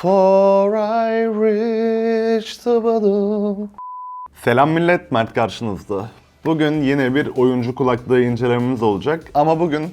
For I reached the bottom. Selam millet, Mert karşınızda. Bugün yine bir oyuncu kulaklığı incelememiz olacak. Ama bugün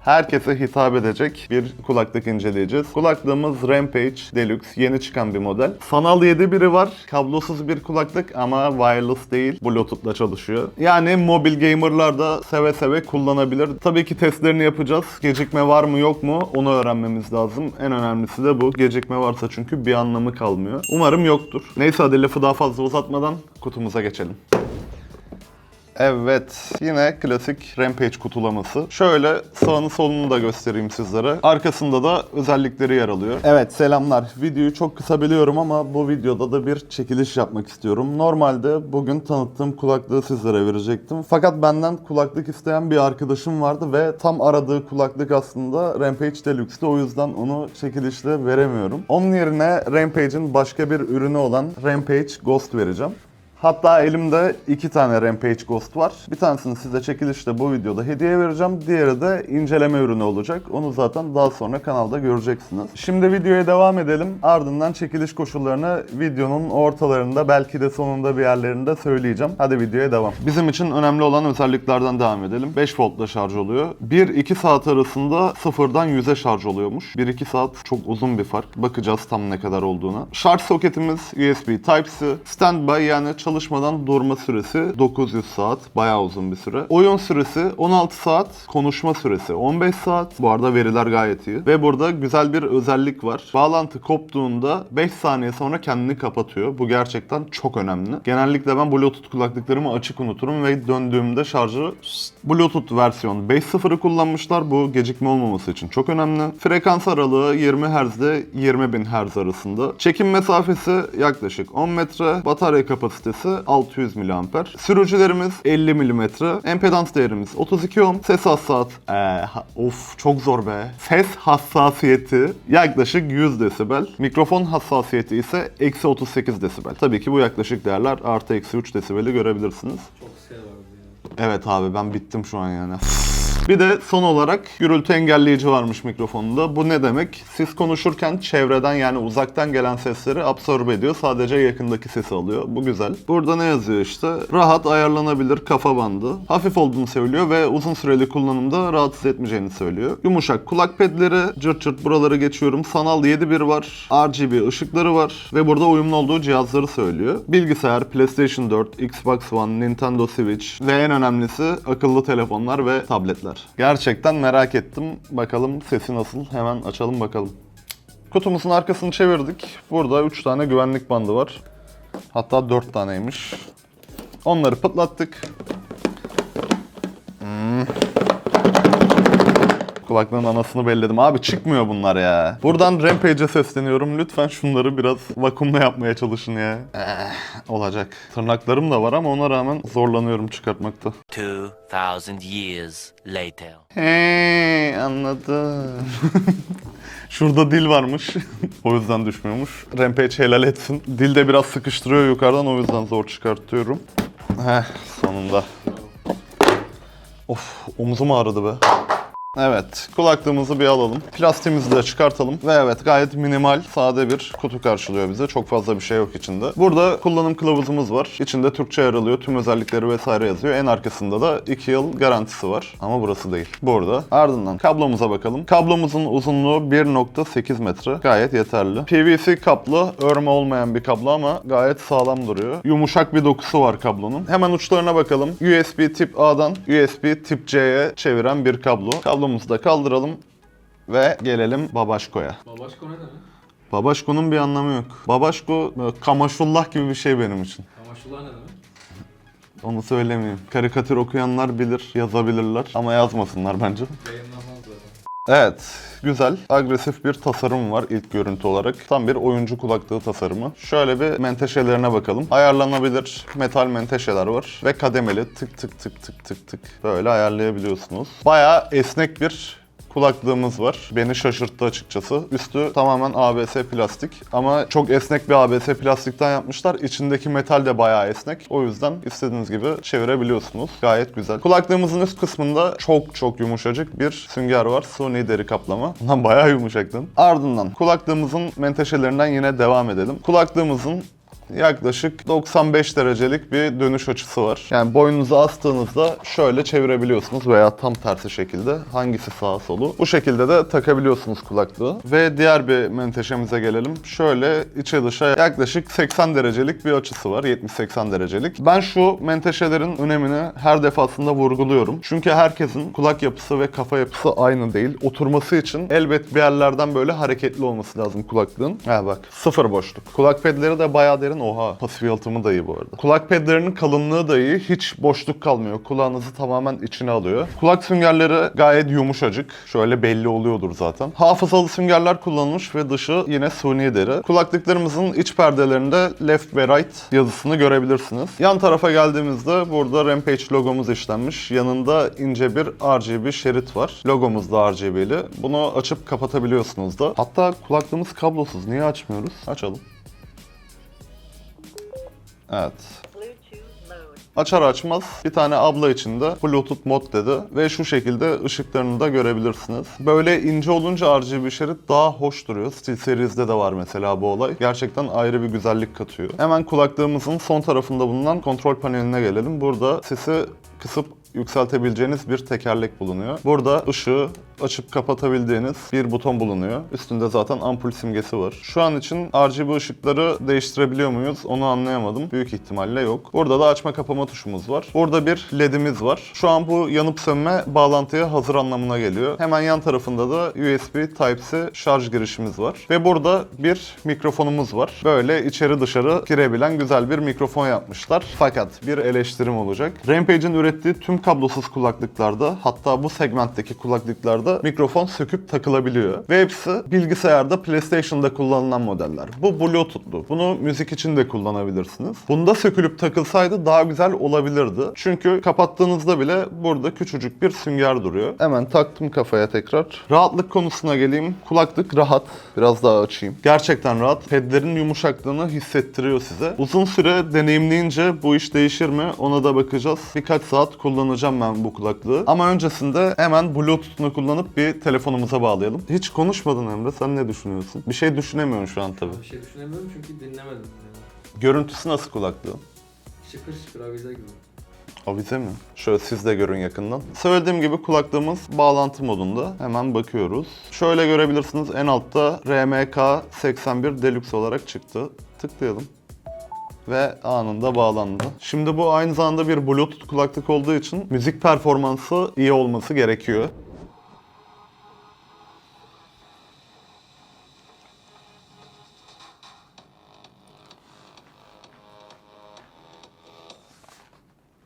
herkese hitap edecek bir kulaklık inceleyeceğiz. Kulaklığımız Rampage Deluxe, yeni çıkan bir model. Sanal 7 biri var, kablosuz bir kulaklık ama wireless değil, Bluetooth'la çalışıyor. Yani mobil gamerlar da seve seve kullanabilir. Tabii ki testlerini yapacağız. Gecikme var mı yok mu onu öğrenmemiz lazım. En önemlisi de bu. Gecikme varsa çünkü bir anlamı kalmıyor. Umarım yoktur. Neyse hadi lafı daha fazla uzatmadan kutumuza geçelim. Evet, yine klasik Rampage kutulaması. Şöyle sağını solunu da göstereyim sizlere. Arkasında da özellikleri yer alıyor. Evet, selamlar. Videoyu çok kısa biliyorum ama bu videoda da bir çekiliş yapmak istiyorum. Normalde bugün tanıttığım kulaklığı sizlere verecektim. Fakat benden kulaklık isteyen bir arkadaşım vardı ve tam aradığı kulaklık aslında Rampage Deluxe'ti. O yüzden onu çekilişle veremiyorum. Onun yerine Rampage'in başka bir ürünü olan Rampage Ghost vereceğim. Hatta elimde iki tane Rampage Ghost var. Bir tanesini size çekilişte bu videoda hediye vereceğim. Diğeri de inceleme ürünü olacak. Onu zaten daha sonra kanalda göreceksiniz. Şimdi videoya devam edelim. Ardından çekiliş koşullarını videonun ortalarında belki de sonunda bir yerlerinde söyleyeceğim. Hadi videoya devam. Bizim için önemli olan özelliklerden devam edelim. 5 voltla şarj oluyor. 1-2 saat arasında sıfırdan 100'e şarj oluyormuş. 1-2 saat çok uzun bir fark. Bakacağız tam ne kadar olduğuna. Şarj soketimiz USB Type-C. Standby yani çalışmadan durma süresi 900 saat. Bayağı uzun bir süre. Oyun süresi 16 saat. Konuşma süresi 15 saat. Bu arada veriler gayet iyi. Ve burada güzel bir özellik var. Bağlantı koptuğunda 5 saniye sonra kendini kapatıyor. Bu gerçekten çok önemli. Genellikle ben Bluetooth kulaklıklarımı açık unuturum ve döndüğümde şarjı Bluetooth versiyon 5.0'ı kullanmışlar. Bu gecikme olmaması için çok önemli. Frekans aralığı 20 Hz ile 20.000 Hz arasında. Çekim mesafesi yaklaşık 10 metre. Batarya kapasitesi 600 mAh. Sürücülerimiz 50 mm. Empedans değerimiz 32 ohm. Ses hassas... Ee, of çok zor be. Ses hassasiyeti yaklaşık 100 desibel. Mikrofon hassasiyeti ise eksi 38 desibel. Tabii ki bu yaklaşık değerler artı eksi 3 desibeli görebilirsiniz. Çok şey vardı ya. Evet abi ben bittim şu an yani. Bir de son olarak gürültü engelleyici varmış mikrofonunda. Bu ne demek? Siz konuşurken çevreden yani uzaktan gelen sesleri absorbe ediyor. Sadece yakındaki sesi alıyor. Bu güzel. Burada ne yazıyor işte? Rahat ayarlanabilir kafa bandı. Hafif olduğunu söylüyor ve uzun süreli kullanımda rahatsız etmeyeceğini söylüyor. Yumuşak kulak pedleri, cırt cırt buraları geçiyorum. Sanal 7.1 var. RGB ışıkları var. Ve burada uyumlu olduğu cihazları söylüyor. Bilgisayar, PlayStation 4, Xbox One, Nintendo Switch ve en önemlisi akıllı telefonlar ve tabletler. Gerçekten merak ettim. Bakalım sesi nasıl? Hemen açalım bakalım. Kutumuzun arkasını çevirdik. Burada 3 tane güvenlik bandı var. Hatta 4 taneymiş. Onları pıtlattık. Kulaklığın anasını belledim. Abi çıkmıyor bunlar ya. Buradan Rampage'e sesleniyorum. Lütfen şunları biraz vakumla yapmaya çalışın ya. Eh, olacak. Tırnaklarım da var ama ona rağmen zorlanıyorum çıkartmakta. 2,000 years later. He anladım. Şurada dil varmış. o yüzden düşmüyormuş. Rampage helal etsin. Dil de biraz sıkıştırıyor yukarıdan o yüzden zor çıkartıyorum. Heh sonunda. Of omzum ağrıdı be. Evet, kulaklığımızı bir alalım. Plastiğimizi de çıkartalım. Ve evet gayet minimal, sade bir kutu karşılıyor bize. Çok fazla bir şey yok içinde. Burada kullanım kılavuzumuz var. İçinde Türkçe yer alıyor, tüm özellikleri vesaire yazıyor. En arkasında da 2 yıl garantisi var. Ama burası değil. Burada. Ardından kablomuza bakalım. Kablomuzun uzunluğu 1.8 metre. Gayet yeterli. PVC kaplı, örme olmayan bir kablo ama gayet sağlam duruyor. Yumuşak bir dokusu var kablonun. Hemen uçlarına bakalım. USB tip A'dan USB tip C'ye çeviren bir kablo. Kablomuzu da kaldıralım ve gelelim Babaşko'ya. Babaşko ne demek? Babaşko'nun bir anlamı yok. Babaşko böyle kamaşullah gibi bir şey benim için. Kamaşular ne demek? Onu söylemeyeyim. Karikatür okuyanlar bilir, yazabilirler ama yazmasınlar bence. Yayınlanmaz. Evet, güzel, agresif bir tasarım var ilk görüntü olarak. Tam bir oyuncu kulaklığı tasarımı. Şöyle bir menteşelerine bakalım. Ayarlanabilir metal menteşeler var ve kademeli tık tık tık tık tık tık böyle ayarlayabiliyorsunuz. Bayağı esnek bir kulaklığımız var. Beni şaşırttı açıkçası. Üstü tamamen ABS plastik ama çok esnek bir ABS plastikten yapmışlar. İçindeki metal de bayağı esnek. O yüzden istediğiniz gibi çevirebiliyorsunuz. Gayet güzel. Kulaklığımızın üst kısmında çok çok yumuşacık bir sünger var. Suni deri kaplama. Bundan bayağı yumuşaktın. Ardından kulaklığımızın menteşelerinden yine devam edelim. Kulaklığımızın yaklaşık 95 derecelik bir dönüş açısı var. Yani boynunuzu astığınızda şöyle çevirebiliyorsunuz veya tam tersi şekilde hangisi sağ solu. Bu şekilde de takabiliyorsunuz kulaklığı. Ve diğer bir menteşemize gelelim. Şöyle içe dışa yaklaşık 80 derecelik bir açısı var. 70-80 derecelik. Ben şu menteşelerin önemini her defasında vurguluyorum. Çünkü herkesin kulak yapısı ve kafa yapısı aynı değil. Oturması için elbet bir yerlerden böyle hareketli olması lazım kulaklığın. Ha bak sıfır boşluk. Kulak pedleri de bayağı derin Oha. Pasif yalıtımı da iyi bu arada. Kulak pedlerinin kalınlığı da iyi. Hiç boşluk kalmıyor. Kulağınızı tamamen içine alıyor. Kulak süngerleri gayet yumuşacık. Şöyle belli oluyordur zaten. Hafızalı süngerler kullanılmış ve dışı yine suni deri. Kulaklıklarımızın iç perdelerinde left ve right yazısını görebilirsiniz. Yan tarafa geldiğimizde burada Rampage logomuz işlenmiş. Yanında ince bir RGB şerit var. Logomuz da RGB'li. Bunu açıp kapatabiliyorsunuz da. Hatta kulaklığımız kablosuz. Niye açmıyoruz? Açalım. Evet. Açar açmaz bir tane abla içinde Bluetooth mod dedi ve şu şekilde ışıklarını da görebilirsiniz. Böyle ince olunca RGB şerit daha hoş duruyor. Steel SteelSeries'de de var mesela bu olay. Gerçekten ayrı bir güzellik katıyor. Hemen kulaklığımızın son tarafında bulunan kontrol paneline gelelim. Burada sesi kısıp yükseltebileceğiniz bir tekerlek bulunuyor. Burada ışığı açıp kapatabildiğiniz bir buton bulunuyor. Üstünde zaten ampul simgesi var. Şu an için RGB ışıkları değiştirebiliyor muyuz onu anlayamadım. Büyük ihtimalle yok. Burada da açma kapama tuşumuz var. Burada bir ledimiz var. Şu an bu yanıp sönme bağlantıya hazır anlamına geliyor. Hemen yan tarafında da USB Type-C şarj girişimiz var. Ve burada bir mikrofonumuz var. Böyle içeri dışarı girebilen güzel bir mikrofon yapmışlar. Fakat bir eleştirim olacak. Rampage'in ürettiği tüm kablosuz kulaklıklarda hatta bu segmentteki kulaklıklarda fazla mikrofon söküp takılabiliyor. Ve hepsi bilgisayarda PlayStation'da kullanılan modeller. Bu Bluetooth'lu. Bunu müzik için de kullanabilirsiniz. Bunda sökülüp takılsaydı daha güzel olabilirdi. Çünkü kapattığınızda bile burada küçücük bir sünger duruyor. Hemen taktım kafaya tekrar. Rahatlık konusuna geleyim. Kulaklık rahat. Biraz daha açayım. Gerçekten rahat. Pedlerin yumuşaklığını hissettiriyor size. Uzun süre deneyimleyince bu iş değişir mi ona da bakacağız. Birkaç saat kullanacağım ben bu kulaklığı. Ama öncesinde hemen Bluetooth'unu kullanıp alıp bir telefonumuza bağlayalım. Hiç konuşmadın Emre. Sen ne düşünüyorsun? Bir şey düşünemiyorsun şu an tabii. Bir şey düşünemiyorum çünkü dinlemedim. Görüntüsü nasıl kulaklığın? Şıkır şıkır avize gibi. Avize mi? Şöyle siz de görün yakından. Söylediğim gibi kulaklığımız bağlantı modunda. Hemen bakıyoruz. Şöyle görebilirsiniz en altta RMK 81 Deluxe olarak çıktı. Tıklayalım ve anında bağlandı. Şimdi bu aynı zamanda bir Bluetooth kulaklık olduğu için müzik performansı iyi olması gerekiyor.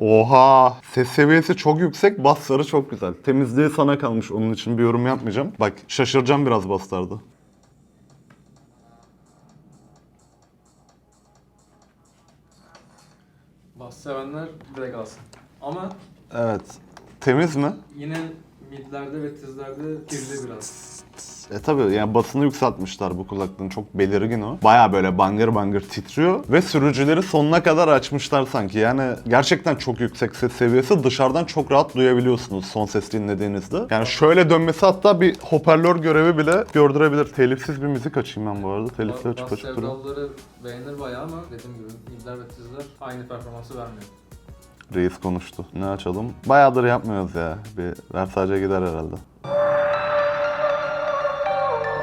Oha! Ses seviyesi çok yüksek, basları çok güzel. Temizliği sana kalmış, onun için bir yorum yapmayacağım. Bak şaşıracağım biraz baslarda. Bas sevenler direkt alsın. Ama Evet. Temiz mi? yine midlerde ve tizlerde kirli biraz. E tabi yani basını yükseltmişler bu kulaklığın çok belirgin o. Baya böyle bangır bangır titriyor ve sürücüleri sonuna kadar açmışlar sanki. Yani gerçekten çok yüksek ses seviyesi dışarıdan çok rahat duyabiliyorsunuz son ses dinlediğinizde. Yani şöyle dönmesi hatta bir hoparlör görevi bile gördürebilir. Telifsiz bir müzik açayım ben bu arada. Telifli açıp açıp duruyorum. beğenir bayağı ama dediğim gibi ibler ve tizler aynı performansı vermiyor. Reis konuştu. Ne açalım? Bayağıdır yapmıyoruz ya. Bir Versace'e gider herhalde.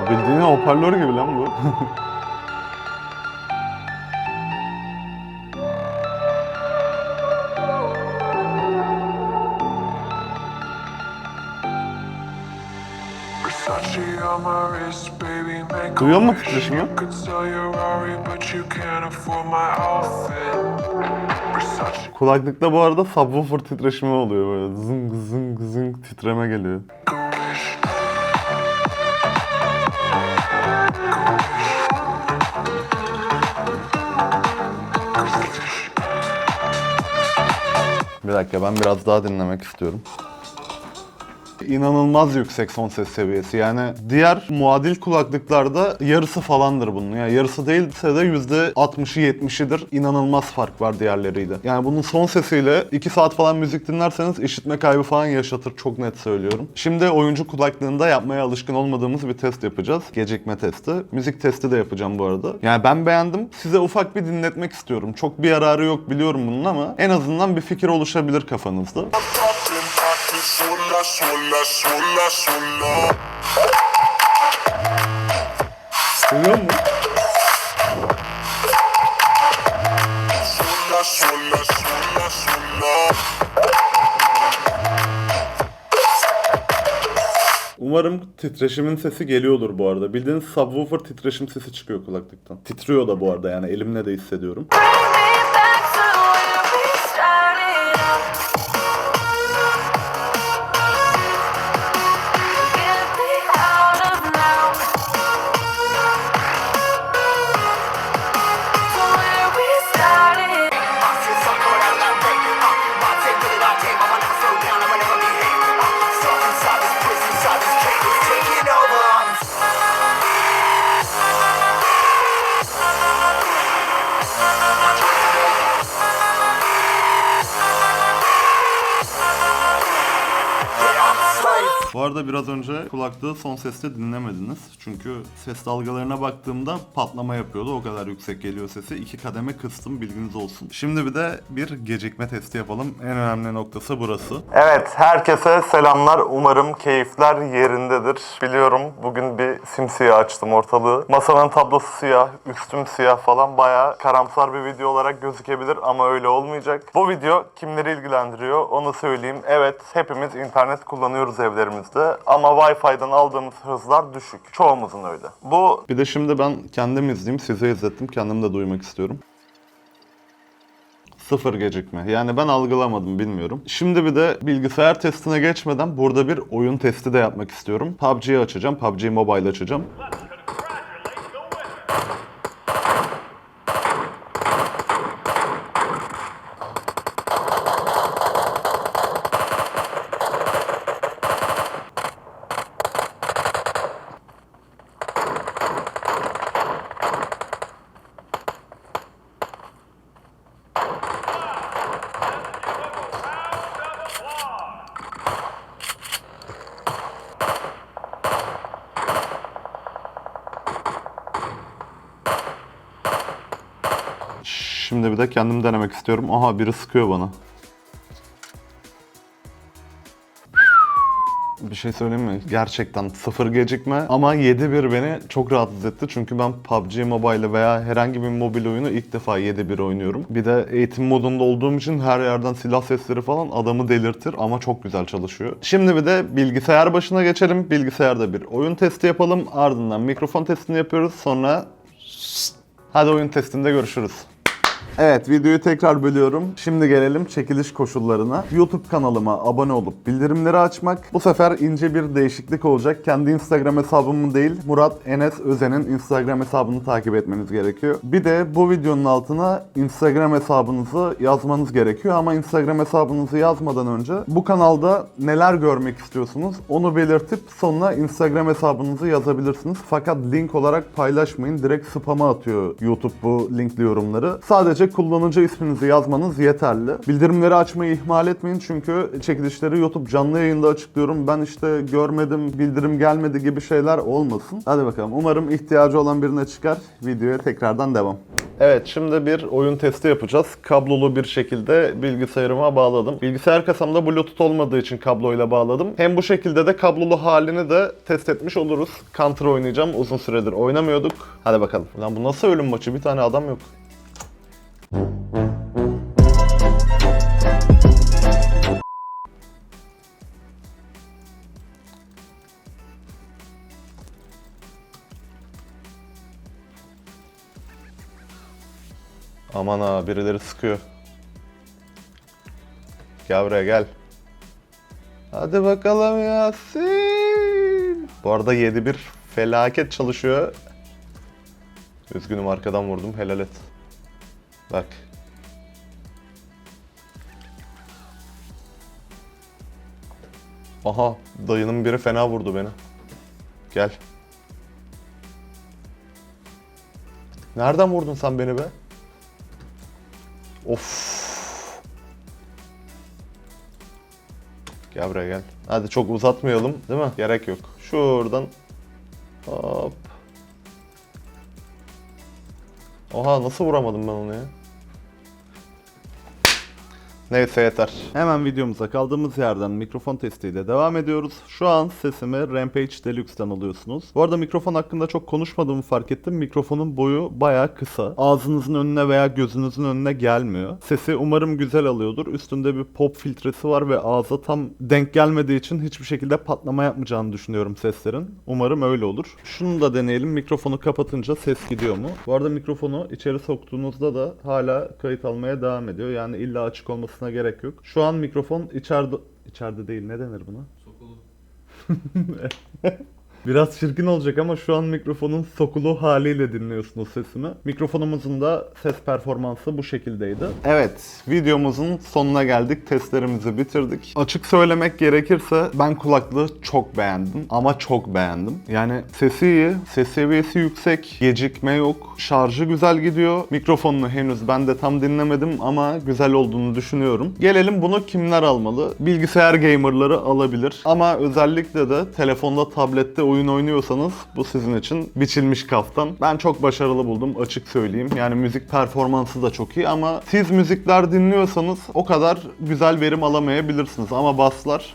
Bildiğin hoparlör gibi lan bu. Duyuyor mu titreşimi? Kulaklıkta bu arada subwoofer titreşimi oluyor böyle zıng zıng zıng titreme geliyor. Bir dakika ben biraz daha dinlemek istiyorum. İnanılmaz yüksek son ses seviyesi. Yani diğer muadil kulaklıklarda yarısı falandır bunun. Yani yarısı değilse de %60'ı 70'idir. İnanılmaz fark var diğerleriyle. Yani bunun son sesiyle 2 saat falan müzik dinlerseniz işitme kaybı falan yaşatır. Çok net söylüyorum. Şimdi oyuncu kulaklığında yapmaya alışkın olmadığımız bir test yapacağız. Gecikme testi. Müzik testi de yapacağım bu arada. Yani ben beğendim. Size ufak bir dinletmek istiyorum. Çok bir yararı yok biliyorum bunun ama en azından bir fikir oluşabilir kafanızda. Sola, sola, sola, sola. Duyuyor musun? Sola, sola, sola, sola. Umarım titreşimin sesi geliyordur bu arada. Bildiğiniz subwoofer titreşim sesi çıkıyor kulaklıktan. Titriyor da bu arada yani elimle de hissediyorum. Arada biraz önce kulaklığı son seste dinlemediniz. Çünkü ses dalgalarına baktığımda patlama yapıyordu. O kadar yüksek geliyor sesi. İki kademe kıstım bilginiz olsun. Şimdi bir de bir gecikme testi yapalım. En önemli noktası burası. Evet herkese selamlar. Umarım keyifler yerindedir. Biliyorum bugün bir simsiyah açtım ortalığı. Masanın tablosu siyah, üstüm siyah falan bayağı karamsar bir video olarak gözükebilir ama öyle olmayacak. Bu video kimleri ilgilendiriyor onu söyleyeyim. Evet hepimiz internet kullanıyoruz evlerimizde ama Wi-Fi'den aldığımız hızlar düşük. Çoğumuzun öyle. Bu bir de şimdi ben kendim izleyeyim, size izlettim. Kendim de duymak istiyorum. Sıfır gecikme. Yani ben algılamadım bilmiyorum. Şimdi bir de bilgisayar testine geçmeden burada bir oyun testi de yapmak istiyorum. PUBG'yi açacağım. PUBG Mobile açacağım. Şimdi de kendim denemek istiyorum. Aha biri sıkıyor bana. Bir şey söyleyeyim mi? Gerçekten sıfır gecikme ama 7-1 beni çok rahatsız etti. Çünkü ben PUBG Mobile veya herhangi bir mobil oyunu ilk defa 7-1 oynuyorum. Bir de eğitim modunda olduğum için her yerden silah sesleri falan adamı delirtir ama çok güzel çalışıyor. Şimdi bir de bilgisayar başına geçelim. Bilgisayarda bir oyun testi yapalım. Ardından mikrofon testini yapıyoruz. Sonra hadi oyun testinde görüşürüz. Evet videoyu tekrar bölüyorum. Şimdi gelelim çekiliş koşullarına. YouTube kanalıma abone olup bildirimleri açmak. Bu sefer ince bir değişiklik olacak. Kendi Instagram hesabımı değil Murat Enes Özen'in Instagram hesabını takip etmeniz gerekiyor. Bir de bu videonun altına Instagram hesabınızı yazmanız gerekiyor ama Instagram hesabınızı yazmadan önce bu kanalda neler görmek istiyorsunuz onu belirtip sonuna Instagram hesabınızı yazabilirsiniz. Fakat link olarak paylaşmayın. Direkt spam'a atıyor YouTube bu linkli yorumları. Sadece kullanıcı isminizi yazmanız yeterli. Bildirimleri açmayı ihmal etmeyin çünkü çekilişleri YouTube canlı yayında açıklıyorum. Ben işte görmedim, bildirim gelmedi gibi şeyler olmasın. Hadi bakalım. Umarım ihtiyacı olan birine çıkar. Videoya tekrardan devam. Evet şimdi bir oyun testi yapacağız. Kablolu bir şekilde bilgisayarıma bağladım. Bilgisayar kasamda bluetooth olmadığı için kabloyla bağladım. Hem bu şekilde de kablolu halini de test etmiş oluruz. Counter oynayacağım. Uzun süredir oynamıyorduk. Hadi bakalım. Lan bu nasıl ölüm maçı? Bir tane adam yok. Aman ha birileri sıkıyor. Gel buraya gel. Hadi bakalım Yasin. Bu arada 7-1 felaket çalışıyor. Üzgünüm arkadan vurdum helal et. Bak. Aha dayının biri fena vurdu beni. Gel. Nereden vurdun sen beni be? Of. Gel buraya gel. Hadi çok uzatmayalım değil mi? Gerek yok. Şuradan. Hop. Oha nasıl vuramadım ben onu ya? Neyse yeter. Hemen videomuza kaldığımız yerden mikrofon testiyle devam ediyoruz. Şu an sesimi Rampage Deluxe'den alıyorsunuz. Bu arada mikrofon hakkında çok konuşmadığımı fark ettim. Mikrofonun boyu bayağı kısa. Ağzınızın önüne veya gözünüzün önüne gelmiyor. Sesi umarım güzel alıyordur. Üstünde bir pop filtresi var ve ağza tam denk gelmediği için hiçbir şekilde patlama yapmayacağını düşünüyorum seslerin. Umarım öyle olur. Şunu da deneyelim. Mikrofonu kapatınca ses gidiyor mu? Bu arada mikrofonu içeri soktuğunuzda da hala kayıt almaya devam ediyor. Yani illa açık olmasına gerek yok. Şu an mikrofon içeride... içeride değil ne denir buna? Sokulu. Biraz çirkin olacak ama şu an mikrofonun sokulu haliyle dinliyorsunuz sesimi. Mikrofonumuzun da ses performansı bu şekildeydi. Evet, videomuzun sonuna geldik. Testlerimizi bitirdik. Açık söylemek gerekirse ben kulaklığı çok beğendim ama çok beğendim. Yani sesi iyi, ses seviyesi yüksek, gecikme yok, şarjı güzel gidiyor. Mikrofonunu henüz ben de tam dinlemedim ama güzel olduğunu düşünüyorum. Gelelim bunu kimler almalı? Bilgisayar gamerları alabilir. Ama özellikle de telefonda, tablette oyun oynuyorsanız bu sizin için biçilmiş kaftan. Ben çok başarılı buldum açık söyleyeyim. Yani müzik performansı da çok iyi ama siz müzikler dinliyorsanız o kadar güzel verim alamayabilirsiniz. Ama baslar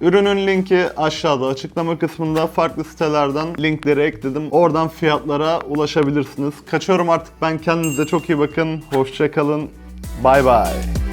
Ürünün linki aşağıda açıklama kısmında farklı sitelerden linkleri ekledim. Oradan fiyatlara ulaşabilirsiniz. Kaçıyorum artık ben kendinize çok iyi bakın. Hoşçakalın. Bay bay.